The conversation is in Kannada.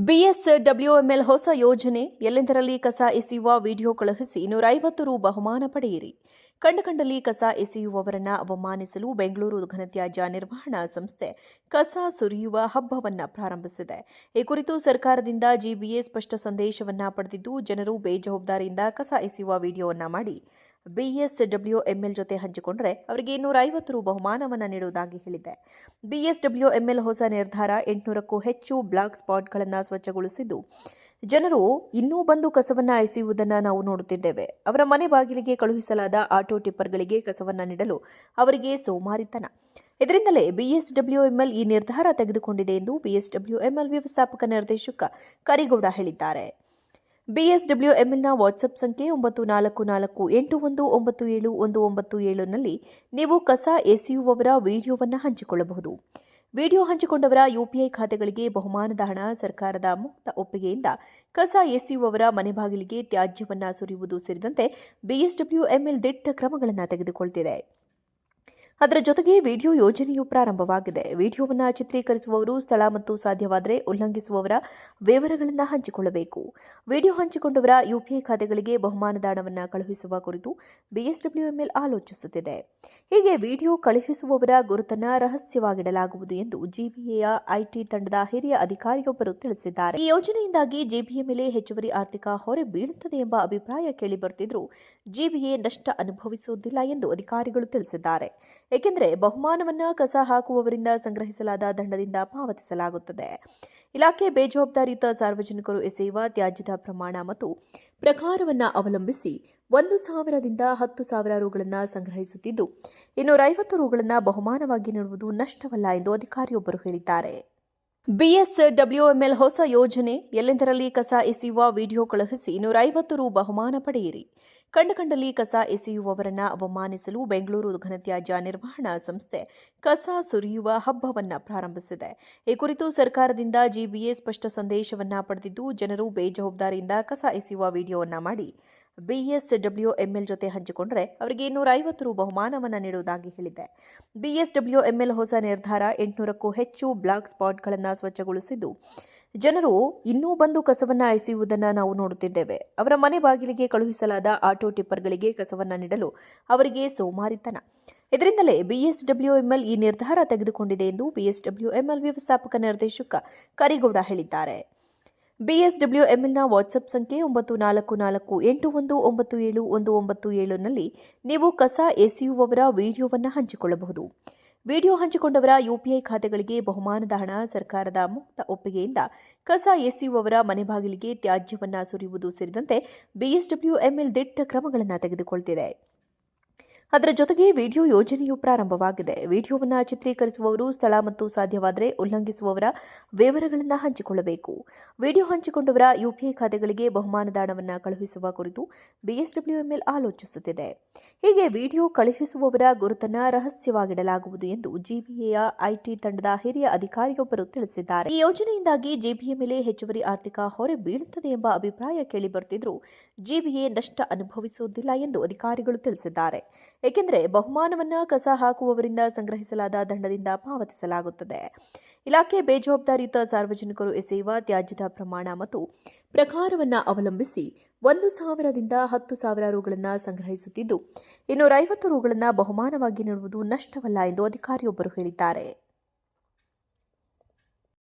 ಬಿಎಸ್ಡಬ್ಲ್ಯೂಎಂಎಲ್ ಹೊಸ ಯೋಜನೆ, ಎಲ್ಲೆಂದರಲ್ಲಿ ಕಸ ಎಸೆಯುವ ವಿಡಿಯೋ ಕಳುಹಿಸಿ ನೂರ ಐವತ್ತು ರು ಬಹುಮಾನ ಪಡೆಯಿರಿ. ಕಂಡ ಕಂಡಲ್ಲಿ ಕಸ ಎಸೆಯುವವರನ್ನ ಅವಮಾನಿಸಲು ಬೆಂಗಳೂರು ಘನತ್ಯಾಜ್ಯ ನಿರ್ವಹಣಾ ಸಂಸ್ಥೆ ಕಸ ಸುರಿಯುವ ಹಬ್ಬವನ್ನ ಪ್ರಾರಂಭಿಸಿದೆ. ಈ ಕುರಿತು ಸರ್ಕಾರದಿಂದ ಜಿಬಿಎ ಸ್ಪಷ್ಟ ಸಂದೇಶವನ್ನ ಪಡೆದಿದ್ದು, ಜನರು ಬೇಜವಾಬ್ದಾರಿಯಿಂದ ಕಸ ಎಸೆಯುವ ವಿಡಿಯೋವನ್ನ ಮಾಡಿ. ಬಿಎಸ್ಡಬ್ಲ್ಯೂಎಂಎಲ್ ಜೊತೆ ಹಂಚಿಕೊಂಡರೆ ಅವರಿಗೆ ಇನ್ನೂರ ಐವತ್ತು ರು ಬಹುಮಾನವನ್ನು ನೀಡುವುದಾಗಿ ಹೇಳಿದೆ. ಎಲ್ ಹೊಸ ನಿರ್ಧಾರ ಎಂಟುನೂರಕ್ಕೂ ಹೆಚ್ಚು ಬ್ಲಾಕ್ ಸ್ಪಾಟ್ಗಳನ್ನು ಸ್ವಚ್ಛಗೊಳಿಸಿದ್ದು. ಜನರು ಇನ್ನೂ ಬಂದು ಕಸವನ್ನು ಎಸೆಯುವುದನ್ನು ನಾವು ನೋಡುತ್ತಿದ್ದೇವೆ. ಅವರ ಮನೆ ಬಾಗಿಲಿಗೆ ಕಳುಹಿಸಲಾದ ಆಟೋ ಟಿಪ್ಪರ್ಗಳಿಗೆ ಕಸವನ್ನು ನೀಡಲು ಅವರಿಗೆ ಸೋಮಾರಿತನ. ಇದರಿಂದಲೇ ಬಿಎಸ್ಡಬ್ಲ್ಯೂಎಂಎಲ್ ಈ ನಿರ್ಧಾರ ತೆಗೆದುಕೊಂಡಿದೆ ಎಂದು ಬಿಎಸ್ಡಬ್ಲ್ಯೂಎಂಎಲ್ ವ್ಯವಸ್ಥಾಪಕ ನಿರ್ದೇಶಕ ಕರಿಗೌಡ ಹೇಳಿದ್ದಾರೆ. ಬಿಎಸ್ಡಬ್ಲ್ಯೂಎಂಎಲ್ನ ವಾಟ್ಸಪ್ ಸಂಖ್ಯೆ ಒಂಬತ್ತು ನಾಲ್ಕು ನಾಲ್ಕು ಎಂಟು ಒಂದು ಒಂಬತ್ತು ಏಳು ಒಂದು ಒಂಬತ್ತು ಏಳುನಲ್ಲಿ ನೀವು ಕಸ ಎಸೆಯುವವರ ವಿಡಿಯೋವನ್ನು ಹಂಚಿಕೊಳ್ಳಬಹುದು. ವಿಡಿಯೋ ಹಂಚಿಕೊಂಡವರ ಯುಪಿಐ ಖಾತೆಗಳಿಗೆ ಬಹುಮಾನದ ಹಣ ಸರ್ಕಾರದ ಮುಕ್ತ ಒಪ್ಪಿಗೆಯಿಂದ ಕಸ ಎಸೆಯುವವರ ಮನೆ ಬಾಗಿಲಿಗೆ ತ್ಯಾಜ್ಯವನ್ನು ಸುರಿಯುವುದು ಸೇರಿದಂತೆ ಬಿಎಸ್ಡಬ್ಲ್ಯೂಎಂಎಲ್ ದಿಟ್ಟ ಕ್ರಮಗಳನ್ನು ತೆಗೆದುಕೊಳ್ತಿದೆ. ಅದರ ಜೊತೆಗೆ ವಿಡಿಯೋ ಯೋಜನೆಯೂ ಪ್ರಾರಂಭವಾಗಿದೆ. ವಿಡಿಯೋವನ್ನು ಚಿತ್ರೀಕರಿಸುವವರು ಸ್ಥಳ ಮತ್ತು ಸಾಧ್ಯವಾದರೆ ಉಲ್ಲಂಘಿಸುವವರ ವಿವರಗಳನ್ನು ಹಂಚಿಕೊಳ್ಳಬೇಕು. ವಿಡಿಯೋ ಹಂಚಿಕೊಂಡವರ ಯುಪಿಐ ಖಾತೆಗಳಿಗೆ ಬಹುಮಾನದ ಹಣವನ್ನು ಕಳುಹಿಸುವ ಕುರಿತು ಬಿಎಸ್ಡಬ್ಲ್ಯೂಎಂಎಲ್ ಆಲೋಚಿಸುತ್ತಿದೆ. ಹೀಗೆ ವಿಡಿಯೋ ಕಳುಹಿಸುವವರ ಗುರುತನ್ನು ರಹಸ್ಯವಾಗಿಡಲಾಗುವುದು ಎಂದು ಜಿಬಿಎಯ ಐಟಿ ತಂಡದ ಹಿರಿಯ ಅಧಿಕಾರಿಯೊಬ್ಬರು ತಿಳಿಸಿದ್ದಾರೆ. ಈ ಯೋಜನೆಯಿಂದಾಗಿ ಜಿಬಿಎ ಮೇಲೆ ಹೆಚ್ಚುವರಿ ಆರ್ಥಿಕ ಹೊರೆ ಬೀಳುತ್ತದೆ ಎಂಬ ಅಭಿಪ್ರಾಯ ಕೇಳಿಬರುತ್ತಿದ್ದರೂ ಜಿಬಿಎ ನಷ್ಟ ಅನುಭವಿಸುವುದಿಲ್ಲ ಎಂದು ಅಧಿಕಾರಿಗಳು ತಿಳಿಸಿದ್ದಾರೆ. ಏಕೆಂದರೆ ಬಹುಮಾನವನ್ನು ಕಸ ಹಾಕುವವರಿಂದ ಸಂಗ್ರಹಿಸಲಾದ ದಂಡದಿಂದ ಪಾವತಿಸಲಾಗುತ್ತದೆ. ಇಲಾಖೆ ಬೇಜವಾಬ್ದಾರಿಯುತ ಸಾರ್ವಜನಿಕರು ಎಸೆಯುವ ತ್ಯಾಜ್ಯದ ಪ್ರಮಾಣ ಮತ್ತು ಪ್ರಕಾರವನ್ನು ಅವಲಂಬಿಸಿ ಒಂದು ಸಾವಿರದಿಂದ ಹತ್ತು ಸಾವಿರ ರುಗಳನ್ನು ಸಂಗ್ರಹಿಸುತ್ತಿದ್ದು ಇನ್ನೂರ ಐವತ್ತು ರುಗಳನ್ನು ಬಹುಮಾನವಾಗಿ ನೀಡುವುದು ನಷ್ಟವಲ್ಲ ಎಂದು ಅಧಿಕಾರಿಯೊಬ್ಬರು ಹೇಳಿದ್ದಾರೆ. ಬಿಎಸ್ಡಬ್ಲ್ಯೂಎಂಎಲ್ ಹೊಸ ಯೋಜನೆ, ಎಲ್ಲೆಂದರಲ್ಲಿ ಕಸ ಎಸೆಯುವ ವಿಡಿಯೋ ಕಳುಹಿಸಿ ಇನ್ನೂರ ಐವತ್ತು ರು ಬಹುಮಾನ ಪಡೆಯಿರಿ. ಕಂಡ ಕಂಡಲ್ಲಿ ಕಸ ಎಸೆಯುವವರನ್ನ ಅವಮಾನಿಸಲು ಬೆಂಗಳೂರು ಘನತ್ಯಾಜ್ಯ ನಿರ್ವಹಣಾ ಸಂಸ್ಥೆ ಕಸ ಸುರಿಯುವ ಹಬ್ಬವನ್ನ ಪ್ರಾರಂಭಿಸಿದೆ. ಈ ಕುರಿತು ಸರ್ಕಾರದಿಂದ ಜಿಬಿಎ ಸ್ಪಷ್ಟ ಸಂದೇಶವನ್ನ ಪಡೆದಿದ್ದು, ಜನರು ಬೇಜವಾಬ್ದಾರಿಯಿಂದ ಕಸ ಎಸೆಯುವ ವಿಡಿಯೋವನ್ನ ಮಾಡಿ, ಬಿಎಸ್ಡಬ್ಲ್ಯೂಎಂಎಲ್ ಜೊತೆ ಹಂಚಿಕೊಂಡರೆ ಅವರಿಗೆ ಇನ್ನೂರ ಐವತ್ತು ರು ಬಹುಮಾನವನ್ನು ನೀಡುವುದಾಗಿ ಹೇಳಿದೆ. ಬಿಎಸ್ಡಬ್ಲ್ಯೂಎಂಎಲ್ ಹೊಸ ನಿರ್ಧಾರ ಎಂಟುನೂರಕ್ಕೂ ಹೆಚ್ಚು ಬ್ಲಾಕ್ ಸ್ಪಾಟ್ಗಳನ್ನು ಸ್ವಚ್ಛಗೊಳಿಸಿದ್ದು ಜನರು ಇನ್ನೂ ಬಂದು ಕಸವನ್ನ ಎಸೆಯುವುದನ್ನು ನಾವು ನೋಡುತ್ತಿದ್ದೇವೆ. ಅವರ ಮನೆ ಬಾಗಿಲಿಗೆ ಕಳುಹಿಸಲಾದ ಆಟೋ ಟಿಪ್ಪರ್ಗಳಿಗೆ ಕಸವನ್ನ ನೀಡಲು ಅವರಿಗೆ ಸೋಮಾರಿತನ. ಇದರಿಂದಲೇ ಬಿಎಸ್ಡಬ್ಲ್ಯೂಎಂಎಲ್ ಈ ನಿರ್ಧಾರ ತೆಗೆದುಕೊಂಡಿದೆ ಎಂದು ಬಿಎಸ್ಡಬ್ಲ್ಯೂಎಂಎಲ್ ವ್ಯವಸ್ಥಾಪಕ ನಿರ್ದೇಶಕ ಕರಿಗೌಡ ಹೇಳಿದ್ದಾರೆ. ಬಿಎಸ್ಡಬ್ಲ್ಯೂಎಂಎಲ್ನ ವಾಟ್ಸಪ್ ಸಂಖ್ಯೆ ಒಂಬತ್ತು ನಾಲ್ಕು ನಾಲ್ಕು ಎಂಟು ಒಂದು ಒಂಬತ್ತು ಏಳು ಒಂದು ಒಂಬತ್ತು ಏಳುನಲ್ಲಿ ನೀವು ಕಸ ಎಸೆಯುವವರ ವಿಡಿಯೋವನ್ನು ಹಂಚಿಕೊಳ್ಳಬಹುದು. ವಿಡಿಯೋ ಹಂಚಿಕೊಂಡವರ ಯುಪಿಐ ಖಾತೆಗಳಿಗೆ ಬಹುಮಾನದ ಹಣ ಸರ್ಕಾರದ ಮುಕ್ತ ಒಪ್ಪಿಗೆಯಿಂದ ಕಸ ಎಸೆಯುವವರ ಮನೆ ಬಾಗಿಲಿಗೆ ತ್ಯಾಜ್ಯವನ್ನು ಸುರಿಯುವುದು ಸೇರಿದಂತೆ ಬಿಎಸ್ಡಬ್ಲ್ಯೂಎಂಎಲ್ ದಿಟ್ಟ ಕ್ರಮಗಳನ್ನು ತೆಗೆದುಕೊಳ್ತಿದೆ. ಅದರ ಜೊತೆಗೆ ವಿಡಿಯೋ ಯೋಜನೆಯು ಪ್ರಾರಂಭವಾಗಿದೆ. ವಿಡಿಯೋವನ್ನು ಚಿತ್ರೀಕರಿಸುವವರು ಸ್ಥಳ ಮತ್ತು ಸಾಧ್ಯವಾದರೆ ಉಲ್ಲಂಘಿಸುವವರ ವಿವರಗಳನ್ನು ಹಂಚಿಕೊಳ್ಳಬೇಕು. ವಿಡಿಯೋ ಹಂಚಿಕೊಂಡವರ ಯುಪಿಐ ಖಾತೆಗಳಿಗೆ ಬಹುಮಾನದ ಹಣವನ್ನು ಕಳುಹಿಸುವ ಕುರಿತು ಬಿಎಸ್ಡಬ್ಲ್ಯೂಎಂಎಲ್ ಆಲೋಚಿಸುತ್ತಿದೆ. ಹೀಗೆ ವಿಡಿಯೋ ಕಳುಹಿಸುವವರ ಗುರುತನ್ನು ರಹಸ್ಯವಾಗಿಡಲಾಗುವುದು ಎಂದು ಜಿಬಿಎಯ ಐಟಿ ತಂಡದ ಹಿರಿಯ ಅಧಿಕಾರಿಯೊಬ್ಬರು ತಿಳಿಸಿದ್ದಾರೆ. ಈ ಯೋಜನೆಯಿಂದಾಗಿ ಜಿಬಿಎ ಮೇಲೆ ಹೆಚ್ಚುವರಿ ಆರ್ಥಿಕ ಹೊರೆ ಬೀಳುತ್ತದೆ ಎಂಬ ಅಭಿಪ್ರಾಯ ಕೇಳಿಬರುತ್ತಿದ್ದರೂ ಜಿಬಿಎ ನಷ್ಟ ಅನುಭವಿಸುವುದಿಲ್ಲ ಎಂದು ಅಧಿಕಾರಿಗಳು ತಿಳಿಸಿದ್ದಾರೆ. ಏಕೆಂದರೆ ಬಹುಮಾನವನ್ನು ಕಸ ಹಾಕುವವರಿಂದ ಸಂಗ್ರಹಿಸಲಾದ ದಂಡದಿಂದ ಪಾವತಿಸಲಾಗುತ್ತದೆ. ಇಲಾಖೆ ಬೇಜವಾಬ್ದಾರಿಯುತ ಸಾರ್ವಜನಿಕರು ಎಸೆಯುವ ತ್ಯಾಜ್ಯದ ಪ್ರಮಾಣ ಮತ್ತು ಪ್ರಕಾರವನ್ನು ಅವಲಂಬಿಸಿ ಒಂದು ಸಾವಿರದಿಂದ ಹತ್ತು ಸಾವಿರ ರುಗಳನ್ನು ಸಂಗ್ರಹಿಸುತ್ತಿದ್ದು, ಇನ್ನೂರೈವತ್ತು ರುಗಳನ್ನು ಬಹುಮಾನವಾಗಿ ನೀಡುವುದು ನಷ್ಟವಲ್ಲ ಎಂದು ಅಧಿಕಾರಿಯೊಬ್ಬರು ಹೇಳಿದ್ದಾರೆ.